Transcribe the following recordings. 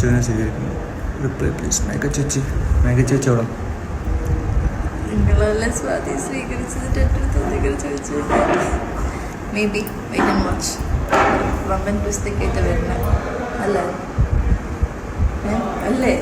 Message സ്വീകരിക്കുന്നു reply please മേഘ ചേച്ചി മേഘ നിങ്ങളെല്ലാം സ്വാതി സ്വീകരിച്ചത് may be wait and watch പുസ്തകമായിട്ട് അല്ലേ? അല്ലേ?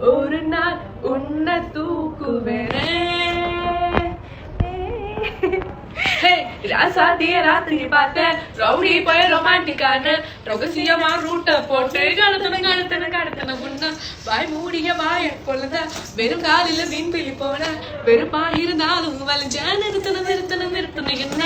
ஒரு நாள் உன்னை தூக்குவேனே ராசாத்திய ராத்திரி பார்த்தேன். ரவுடி போய் ரொமான்டிக்கான ரகசியமா ரூட்ட போட்டு. கழுத்தன கழுத்தன கடத்தன முன்ன. வாய் மூடிய வாய கொள்ளத. வெறும் காலில பிள்ளி போன. வெறுப்பா இருந்தாலும் வலிஞ்ச நிறுத்தன நிறுத்தன நிறுத்தன என்ன?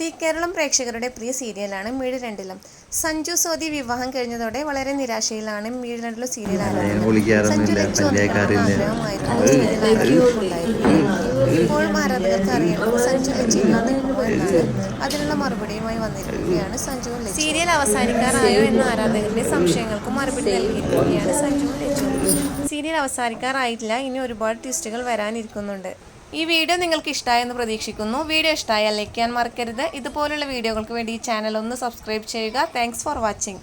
സി കേരളം പ്രേക്ഷകരുടെ പ്രിയ സീരിയലാണ് മീഴ് രണ്ടിലും സഞ്ജു സോദി വിവാഹം കഴിഞ്ഞതോടെ വളരെ നിരാശയിലാണ് മീഴ് രണ്ടിലും സീരിയൽ സഞ്ജു ലച്ചു ആരാധകർക്ക് അറിയണം. സഞ്ജു ലച്ചു ഇല്ലാതെ അതിനുള്ള മറുപടിയുമായി വന്നിരിക്കുകയാണ് സഞ്ജു സീരിയൽ അവസാനിക്കാറായോ എന്ന ആരാധകരുടെ സംശയങ്ങൾക്കും മറുപടി നൽകിയിരിക്കുകയാണ് സഞ്ജു ലച്ചു സീരിയൽ അവസാനിക്കാറായിട്ടില്ല. ഇനി ഒരുപാട് ട്വിസ്റ്റുകൾ വരാനിരിക്കുന്നുണ്ട്. ഈ വീഡിയോ നിങ്ങൾക്ക് ഇഷ്ടമായെന്ന് പ്രതീക്ഷിക്കുന്നു. വീഡിയോ ഇഷ്ടമായാൽ ലൈക്ക് ചെയ്യാൻ മറക്കരുത്. ഇതുപോലുള്ള വീഡിയോകൾക്ക് വേണ്ടി ഈ ചാനൽ ഒന്ന് സബ്സ്ക്രൈബ് ചെയ്യുക. Thanks for watching